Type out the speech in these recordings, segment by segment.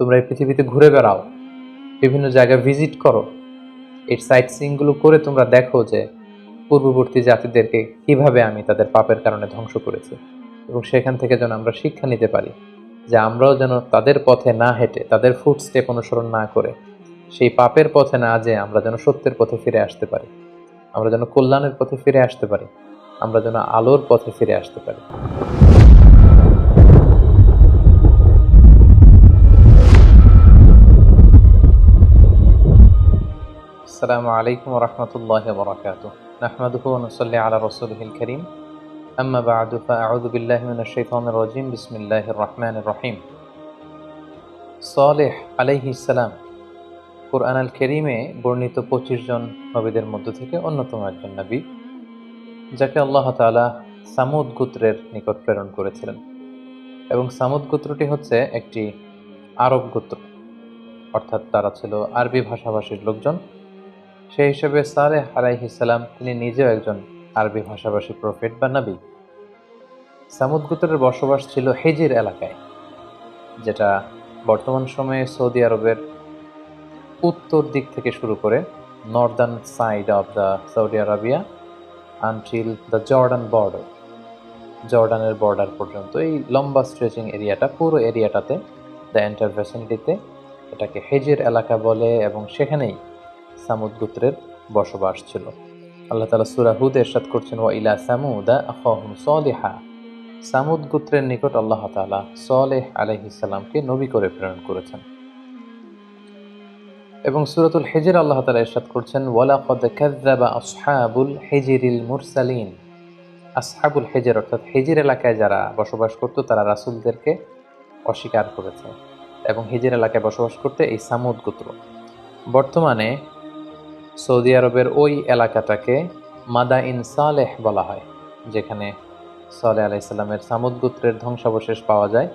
তোমরা এই পৃথিবীতে ঘুরে বেড়াও, বিভিন্ন জায়গায় ভিজিট করো। এই সাইট সিইংগুলো করে তোমরা দেখো যে পূর্ববর্তী জাতিদেরকে কীভাবে আমি তাদের পাপের কারণে ধ্বংস করেছি এবং সেখান থেকে যেন আমরা শিক্ষা নিতে পারি যে আমরাও যেন তাদের পথে না হেঁটে, তাদের ফুট স্টেপ অনুসরণ না করে সেই পাপের পথে না যে আমরা যেন সত্যের পথে ফিরে আসতে পারি। আমরা যেন কল্যাণের পথে ফিরে আসতে পারি, আমরা যেন আলোর পথে ফিরে আসতে পারি। আসসালামু আলাইকুম রহমতুল্লাহ বরকাত নাহমাদুহু নসল্লি আলা রসুলহিল করিম। আম্মা বাদু আউযু বিল্লাহি মিনাশ শাইতানির রাজিম। রহিম। সলেহ আলাইহি সালাম কোরআন আল করিমে বর্ণিত পঁচিশ জন নবীদের মধ্য থেকে অন্যতম একজন নবী, যাকে আল্লাহ তালা সামুদ গোত্রের নিকট প্রেরণ করেছিলেন। এবং সামুদ গোত্রটি হচ্ছে একটি আরব গোত্র। অর্থাৎ তারা ছিল আরবি ভাষাভাষীর লোকজন। সেই হিসেবে সালেহ আলাইহিসাল্লাম তিনি নিজেও একজন আরবি ভাষাভাষী প্রফেট বা নবী। সামুদ গোত্রের বসবাস ছিল হেজির এলাকায়, যেটা বর্তমান সময়ে সৌদি আরবের উত্তর দিক থেকে শুরু করে northern side of the Saudi Arabia until the Jordan border জর্ডানের বর্ডার পর্যন্ত এই লম্বা স্ট্রেচিং এরিয়াটা পুরো এরিয়াটাতে দ্য এন্টার ভ্যাসিনিটিতে এটাকে হেজের এলাকা বলে এবং সেখানেই সামুদ গোত্রের বসবাস ছিল। আল্লাহ তালা সুরা হুদ এরশাদ করছেন, ওয়া ইলা সামুদা আখহুম সলিহা। সামুদ গোত্রের নিকট আল্লাহ তাআলা সলেহ আলাইহিসসালামকে নবী করে প্রেরণ করেছেন। এবং সূরাতুল হিজর আল্লাহ তাআলা ইরশাদ করছেন, ওয়ালাকাদ কাযযাবা আসহাবুল হিজরিল মুরসালিন। আসহাবুল হিজর অর্থাৎ হিজর এলাকায় যারা বসবাস করত, তারা রাসূলদেরকে অস্বীকার করেছে এবং হেজের এলাকায় বসবাস করতে এই সামুদ গোত্র। বর্তমানে সৌদি আরবের ওই এলাকাটাকে মাদা ইন সালেহ বলা হয়, যেখানে সালেহ আলাইসাল্লামের সামুদ গোত্রের ধ্বংসাবশেষ পাওয়া যায়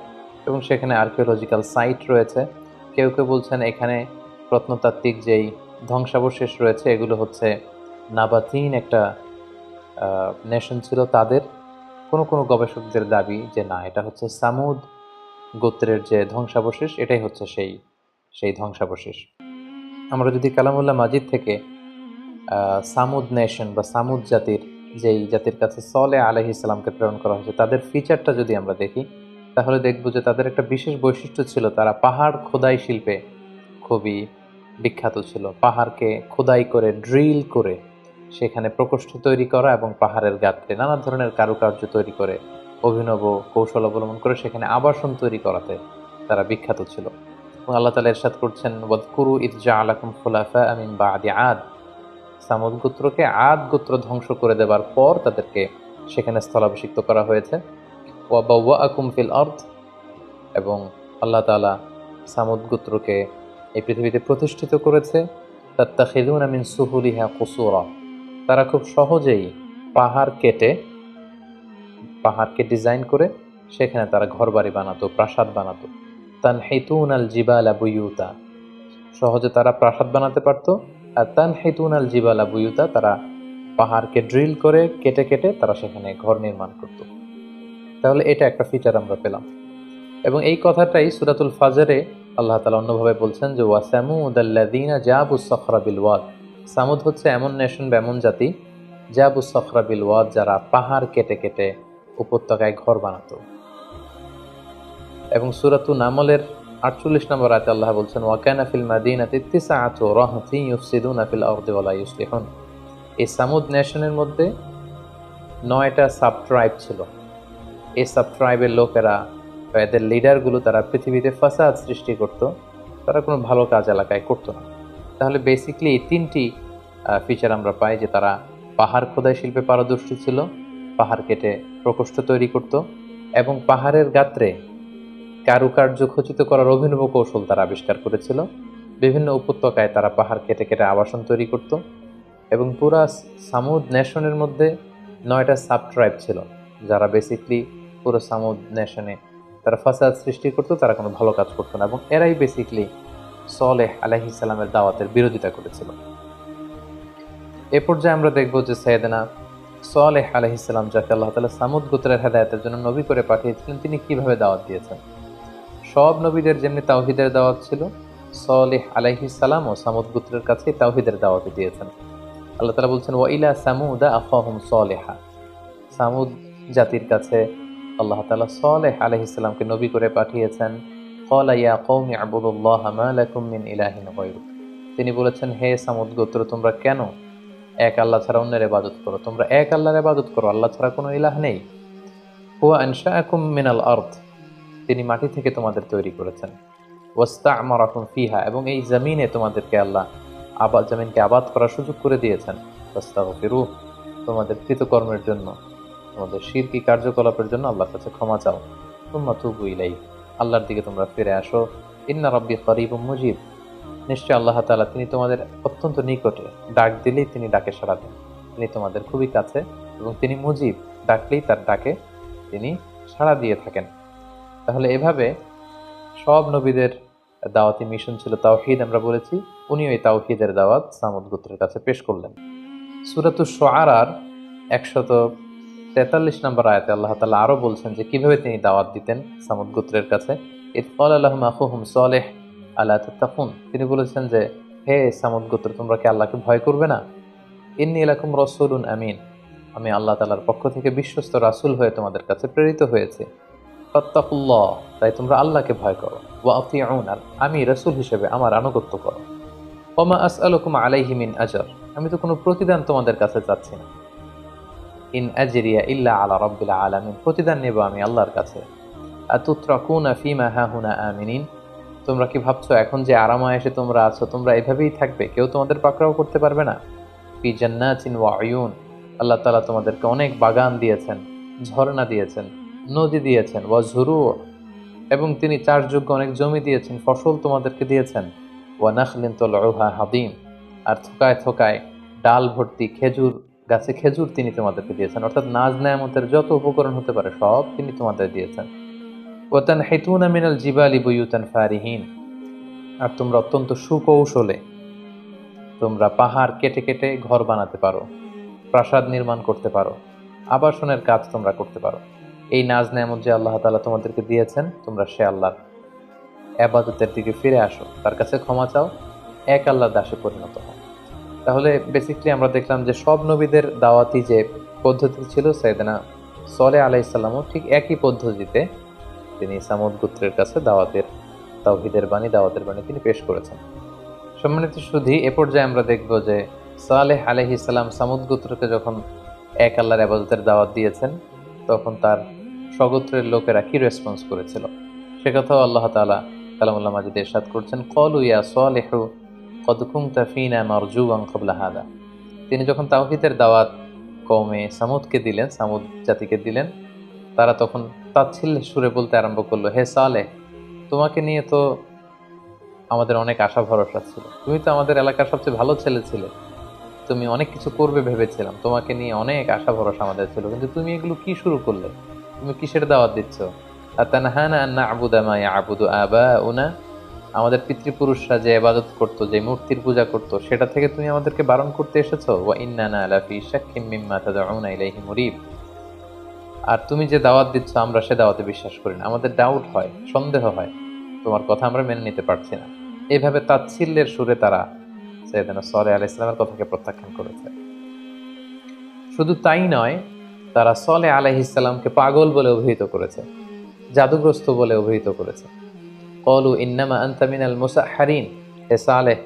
এবং সেখানে আর্কিওলজিক্যাল সাইট রয়েছে। কেউ কেউ বলছেন এখানে প্রত্নতাত্ত্বিক যেই ধ্বংসাবশেষ রয়েছে, এগুলো হচ্ছে নাবাতিন একটা নেশন ছিল তাদের। কোনো কোনো গবেষকদের দাবি যে না, এটা হচ্ছে সামুদ গোত্রের যে ধ্বংসাবশেষ, এটাই হচ্ছে সেই সেই ধ্বংসাবশেষ। আমরা যদি কালামুল্লাহ মাজিদ থেকে সামুদ নেশন বা সামুদ জাতির যেই জাতির কাছে সলে আলহ ইসলামকে প্রেরণ করা হয়েছে, তাদের ফিচারটা যদি আমরা দেখি, তাহলে দেখব যে তাদের একটা বিশেষ বৈশিষ্ট্য ছিল, তারা পাহাড় খোদাই শিল্পে খুবই বিখ্যাত ছিল। পাহাড়কে খোদাই করে ড্রিল করে সেখানে প্রকোষ্ঠ তৈরি করা এবং পাহাড়ের গাত্রে নানা ধরনের কারুকার্য তৈরি করে, অভিনব কৌশল অবলম্বন করে সেখানে আবাসন তৈরি করাতে তারা বিখ্যাত ছিল। আল্লাহ তালা এরশাদ করছেন, ওয়াদকুরু ইদজা আলাকুম খুলাফা আমিন বা আদি। আদ সামুদ গোত্রকে আদ গোত্র ধ্বংস করে দেবার পর তাদেরকে সেখানে স্থলাভিষিক্ত করা হয়েছে। ওয়াবা আকুম ফিল অর্থ এবং আল্লাহ তালা সামুদ গোত্রকে এই পৃথিবীতে প্রতিষ্ঠিত করেছে। তাত্তাখিদুন আমিন সুহুলিহা কুসুরা। তারা খুব সহজেই পাহাড় কেটে, পাহাড়কে ডিজাইন করে সেখানে তারা ঘরবাড়ি বানাতো, প্রাসাদ বানাতো। তানহিতুন আল জিবাল বুয়ুতা। সহজে তারা প্রাসাদ বানাতে পারতো, আর তানহিতুন আল জিবাল বুয়ুতা তারা পাহাড়কে ড্রিল করে কেটে কেটে তারা সেখানে ঘর নির্মাণ করত। তাহলে এটা একটা ফিচার আমরা পেলাম। এবং এই কথাটাই সুরাতুল ফাজারে আল্লাহ তালা অন্যভাবে বলছেন যে ওয়াসামুদ আল্লাদিনা জাবু সখরা বিল ওয়াদ। সামুদ হচ্ছে এমন নেশন বা এমন জাতি, জাবু সখরা বিল ওয়াদ, যারা পাহাড় কেটে কেটে উপত্যকায় ঘর বানাতো। এবং সুরাতু নামলের আটচল্লিশ নম্বর আয়তে আল্লাহ বলছেন ওয়াকানা ফিল মাদিনাতি তিসআতু রাহতি ইউফসিদুনা ফিল আরদি ওয়ালা ইউসলিহুন। এই সামুদ নেশনের মধ্যে নয়টা সাব ট্রাইব ছিল। এই সাব ট্রাইবের লোকেরা বা এদের লিডারগুলো তারা পৃথিবীতে ফাসাদ সৃষ্টি করত, তারা কোনো ভালো কাজ এলাকায় করতো না। তাহলে বেসিকলি এই তিনটি ফিচার আমরা পাই যে তারা পাহাড় খোদাই শিল্পে পারদর্শী ছিল, পাহাড় কেটে প্রকোষ্ঠ তৈরি করত এবং পাহাড়ের গাত্রে কারুকার্য খচিত করার অভিনব কৌশল তারা আবিষ্কার করেছিল। বিভিন্ন উপত্যকায় তারা পাহাড় কেটে কেটে আবাসন তৈরি করত এবং পুরা সামুদ নেশনের মধ্যে নয়টা সাব ট্রাইব ছিল, যারা বেসিকলি পুরো সামুদ নেশনে তারা ফাসাদ সৃষ্টি করতো, তারা কোনো ভালো কাজ করতো না এবং এরাই বেসিকলি সলেহ আলাইহিসাল্লামের দাওয়াতের বিরোধিতা করেছিল। এ পর্যায়ে আমরা দেখব যে সৈয়দনা সলেহ আলহিসাল্লাম যাকে আল্লাহ তালা সামুদ গোত্রের হেদায়তের জন্য নবী করে পাঠিয়েছিলেন, তিনি কীভাবে দাওয়াত দিয়েছেন। সব নবীদের যেমনি তাওহিদের দাওয়াত ছিল, সলেহ আলাইহিস সালাম ও সামুদ গোত্রের কাছে তাওহিদের দাওয়াত দিয়েছেন। আল্লাহ তালা বলছেন ওয়াইলা সামুদা আফাহুম সলেহা। সামুদ জাতির কাছে আল্লাহ তালা সলেহ আলহিসামকে নবী করে পাঠিয়েছেন। ইলাহিন তিনি বলেছেন, হে সামুদ গোত্র, তোমরা কেন এক আল্লাহ ছাড়া অন্যের ইবাদত করো? তোমরা এক আল্লাহর ইবাদত করো, আল্লাহ ছাড়া কোনো ইলাহ নেই। হুয়া আনশাআকুম মিনাল আরদ। তিনি মাটি থেকে তোমাদের তৈরি করেছেন। ওয়াস্তা'মারাকুম ফিহা, এবং এই জমিনে তোমাদেরকে আল্লাহ আবাদ জমিনকে আবাদ করার সুযোগ করে দিয়েছেন। ফাস্তাগফিরু তোমাদের কৃতকর্মের জন্য, তোমাদের শিরকি কার্যকলাপের জন্য আল্লাহর কাছে ক্ষমা চাও। তোমরা তুবু ইলাই আল্লাহর দিকে তোমরা ফিরে আসো। ইন্না রব্বি করিব মুজিব, নিশ্চয় আল্লাহ তাআলা তিনি তোমাদের অত্যন্ত নিকটে ডাক দিলেই তিনি ডাকে সাড়া দেন। তিনি তোমাদের খুবই কাছে এবং তিনি মুজিব, ডাকলেই তার ডাকে তিনি সাড়া দিয়ে থাকেন। তাহলে এভাবে সব নবীদের দাওয়াতি মিশন ছিল তাওহিদ, আমরা বলেছি উনি ওই তাওহিদের দাওয়াত সামুদ গোত্রের কাছে পেশ করলেন। সুরাতুর শোয়ারার একশত তেতাল্লিশ নম্বর আয়াতে আল্লাহ তালা আরও বলছেন যে, কীভাবে তিনি দাওয়াত দিতেন সামুদ গোত্রের কাছে? ইতফল আল্লাহম আখুহুম সলেহ আল্লাহ তাকুন তিনি বলেছেন যে, হে সামুদ গোত্র, তোমরা কি আল্লাহকে ভয় করবে না? ইন্নি এলাকুম রসুলুন আমিন। আমি আল্লাহ তালার পক্ষ থেকে বিশ্বস্ত রাসুল হয়ে তোমাদের কাছে প্রেরিত হয়েছে। ফত্তাকুল্লাহ, তাই তোমরা আল্লাহকে ভয় করো। ওয়া আর আমি রসুল হিসেবে আমার আনুগত্য করো। ওমা আস আলকুম আলাইহি মিন আজর, আমি তো কোনো প্রতিদান তোমাদের কাছে চাচ্ছি না। ইন আজরিয়া ইল্লা আলা রব্বিল আলামিন, প্রতিদান নেব আমি আল্লাহর কাছে। আতুত্রাকুনা ফিমা হাহুনা আমিনিন, তোমরা কি ভাবছ এখন যে আরামায় এসে তোমরা আছো, তোমরা এভাবেই থাকবে, কেউ তোমাদের পাকড়াও করতে পারবে না? ফি জান্নাতিন ওয়া আয়ুন আল্লাহ তাআলা তোমাদেরকে অনেক বাগান দিয়েছেন, ঝর্ণা দিয়েছেন। নদী দিয়েছেন, ওয়া ঝুরু, এবং তিনি চাষযোগ্য অনেক জমি দিয়েছেন, ফসল তোমাদেরকে দিয়েছেন। ওয়া নাখলিন তলউহা হাদিম, আর থোকায় থোকায় ডাল ভর্তি খেজুর, গাছে খেজুর তিনি তোমাদেরকে দিয়েছেন। অর্থাৎ নাজ নেয়ামতের যত উপকরণ হতে পারে, সব তিনি তোমাদের দিয়েছেন। ওয়াতান হেতুনা মিনাল জিবালি বুয়ুতান ফারিহীন, আর তোমরা অত্যন্ত সুকৌশলে তোমরা পাহাড় কেটে কেটে ঘর বানাতে পারো, প্রাসাদ নির্মাণ করতে পারো, আবাসনের কাজ তোমরা করতে পারো। এই নাজ নেয়ামত যে আল্লাহ তালা তোমাদেরকে দিয়েছেন, তোমরা সে আল্লাহর আবাদতের দিকে ফিরে আসো। তার কাছে ক্ষমা চাও, এক আল্লাহর দাসে পরিণত হও। তাহলে বেসিকলি আমরা দেখলাম যে সব নবীদের দাওয়াতি যে পদ্ধতি ছিল সৈয়দনা সলে আলাইসাল্লামও ঠিক একই পদ্ধতিতে তিনি সামুদ গোত্রের কাছে দাওয়াতের, তাওহিদের বাণী, দাওয়াতের বাণী তিনি পেশ করেছেন। সম্মানিত শুধু এ পর্যায়ে আমরা দেখব যে সালেহ আলহি সামুদ গোত্রকে যখন এক আল্লাহর আবাদতের দাওয়াত দিয়েছেন, তখন তার স্বগোত্রের লোকেরা কি রেসপন্স করেছিল? সে কথাও আল্লাহ তালা কালামুল্লাহ মাজিদ এরশাদ করছেন কলু ইয়া সালেহু কদ কুমতা ফিনা মারজুয়ান কবলা হাদা। তিনি যখন তাওহিদের দাওয়াত কৌমে সামুদকে দিলেন, সামুদ জাতিকে দিলেন, তারা তখন তাচ্ছিল্যের সুরে বলতে আরম্ভ করল, হে সালেহ, তোমাকে নিয়ে তো আমাদের অনেক আশা ভরসা ছিল। তুমি তো আমাদের এলাকার সবচেয়ে ভালো ছেলে ছিলে। তুমি অনেক কিছু করবে ভেবেছিলাম। তোমাকে নিয়ে অনেক আশা ভরসা আমাদের ছিল। কিন্তু তুমি এগুলো কি শুরু করলে? তুমি কিসের দাওয়াত দিচ্ছ? আমাদের পিতৃপুরুষরা যে আবাদত করতো, যে মূর্তির পূজা করতো, সেটা থেকে তুমি আমাদেরকে বারণ করতে এসেছ? আর তুমি যে দাওয়াত দিচ্ছ, আমরা সে দাওয়াতে বিশ্বাস করি না। আমাদের ডাউট হয়, সন্দেহ হয়। তোমার কথা আমরা মেনে নিতে পারছি না। এইভাবে তাচ্ছিল্যের সুরে তারা সৈয়দানা সলে আলাহ ইসলামের কথাকে প্রত্যাখ্যান করেছে। শুধু তাই নয় তারা সলে আলাহ ইসলামকে পাগল বলে অভিহিত করেছে, জাদুগ্রস্ত বলে অভিহিত করেছে। কলু ইন্নামা আন্তামিনাল মুসাহারিন হে সালেহ,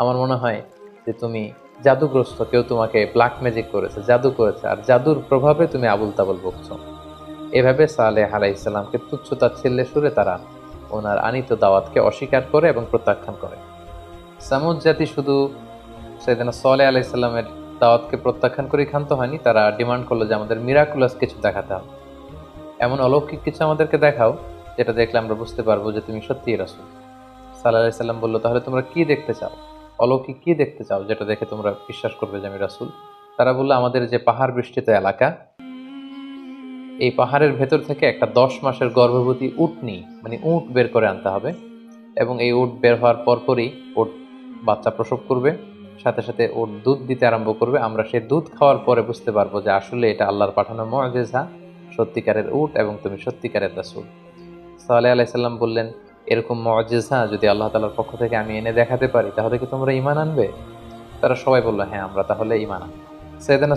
আমার মনে হয় যে তুমি জাদুগ্রস্ত, কেউ তোমাকে ব্ল্যাক ম্যাজিক করেছে, জাদু করেছে, আর জাদুর প্রভাবে তুমি আবুল তাবুল বকছ। এভাবে সালেহ আলাহ ইসলামকে তুচ্ছ তাচ্ছিল্যে সুরে তারা ওনার আনিত দাওয়াতকে অস্বীকার করে এবং প্রত্যাখ্যান করে। সামুদ জাতি শুধু সেদিন সলে আলাইসাল্লামের দাওয়াতকে প্রত্যাখ্যান করে ক্ষান্ত হয়নি, তারা ডিমান্ড করল যে আমাদের মিরাকুলাস কিছু দেখাতে হবে। এমন অলৌকিক কিছু আমাদেরকে দেখাও, যেটা দেখলে আমরা বুঝতে পারব যে তুমি সত্যিই রাসুল সাল্লাহ সাল্লাম বলল, তাহলে তোমরা কি দেখতে চাও? অলৌকিক কি দেখতে চাও যেটা দেখে তোমরা বিশ্বাস করবে যে আমি রাসুল? তারা বলল, আমাদের যে পাহাড় বৃষ্টিত এলাকা, এই পাহাড়ের ভেতর থেকে একটা দশ মাসের গর্ভবতী উটনি মানে উট বের করে আনতে হবে এবং এই উট বের হওয়ার পরপরই উট বাচ্চা প্রসব করবে। সাথে সাথে ওর দুধ দিতে আরম্ভ করবে। আমরা সে দুধ খাওয়ার পরে বুঝতে পারব যে আসলে এটা আল্লাহর পাঠানো মজেজা, সত্যিকারের উট এবং তুমি সত্যিকারের রাসুল। সাল্লাহ আলাইসাল্লাম বললেন, এরকম মহাজেজা যদি আল্লাহ তালার পক্ষ থেকে আমি এনে দেখাতে পারি, তাহলে কি তোমরা ইমান আনবে? তারা সবাই বলল হ্যাঁ আমরা তাহলে ইমান আনব। সৈয়দানা